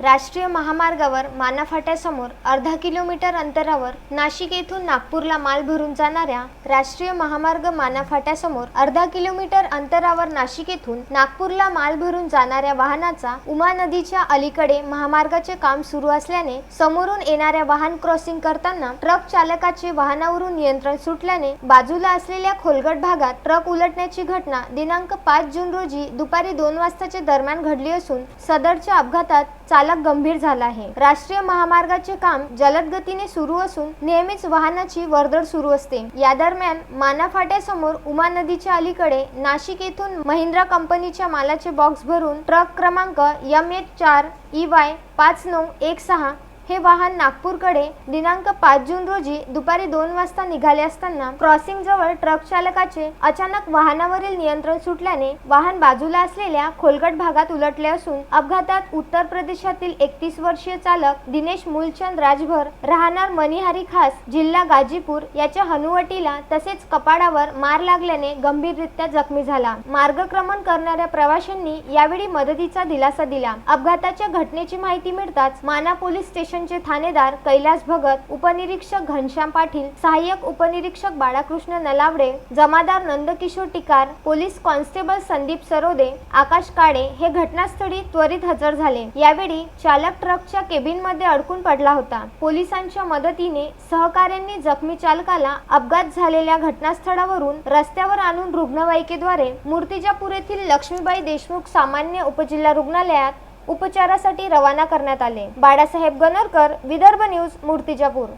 राष्ट्रीय महामार्गावर मानाफाट्यासमोर अर्धा किलोमीटर अंतरावर नाशिक येथून नागपूरला माल भरून जाणाऱ्या राष्ट्रीय महामार्ग मानाफाट्यासमोर अर्धा किलोमीटर अंतरावर नाशिक येथून नागपूरला माल भरून जाणाऱ्या वाहनाचा उमा नदीच्या अलीकडे महामार्गाचे काम सुरू असल्याने समोरून येणाऱ्या वाहन क्रॉसिंग करताना ट्रक चालकाचे वाहनावरून नियंत्रण सुटल्याने बाजूला असलेल्या खोलगट भागात ट्रक उलटण्याची घटना दिनांक पाच जून रोजी दुपारी दोन वाजताच्या दरम्यान घडली असून सदरच्या अपघातात चालक गंभीर झाला आहे. राष्ट्रीय महामार्गाचे काम जलद गतीने सुरू असून नेहमीच वाहनाची वर्दळ सुरू असते. या दरम्यान माना फाट्यासमोर उमा नदीच्या अलीकडे नाशिक येथून महिंद्रा कंपनीच्या मालाचे बॉक्स भरून ट्रक क्रमांक यम एच चार ई वाय पाच नऊ एक सहा हे वाहन नागपूरकडे दिनांक पाच जून रोजी दुपारी दोन वाजता निघाले असताना क्रॉसिंग जवळ ट्रक चालकाचे अचानक वाहनावरील नियंत्रण सुटल्याने वाहन बाजूला असलेल्या खोलगट भागात उलटले असून अपघातात उत्तर प्रदेशातील एकतीस वर्षीय चालक दिनेश मूलचंद राजभर राहणार मनिहारी खास जिल्हा गाजीपूर याच्या हनुवटीला तसेच कपाडावर मार लागल्याने गंभीररित्या जखमी झाला. मार्गक्रमण करणाऱ्या प्रवाशांनी यावेळी मदतीचा दिलासा दिला. अपघाताच्या घटनेची माहिती मिळताच माना पोलीस स्टेशन स्टेशनचे थानेदार कैलास भगत उपनिरीक्षक घनश्याम पाटील सहाय्यक उपनिरीक्षक बाळाकृष्ण नलावडे जमादार नंदकिशोर टिकार पोलीस कॉन्स्टेबल संदीप सरोदे आकाश काळे हे घटनास्थळी त्वरित हजर झाले. यावेळी चालक ट्रकच्या केबिनमध्ये अडकून पडला होता. पोलिसांच्या मदतीने सहकाऱ्यांनी जखमी चालकाला अपघात झालेल्या घटनास्थळावरून रस्त्यावर आणून रुग्णवाहिकेद्वारे मूर्तिजापूर येथील लक्ष्मीबाई देशमुख सामान्य उपजिल्हा रुग्णालयात उपचारासाठी रवाना करण्यात आले. बाळासाहेब गणरकर विदर्भ न्यूज मूर्तिजापूर.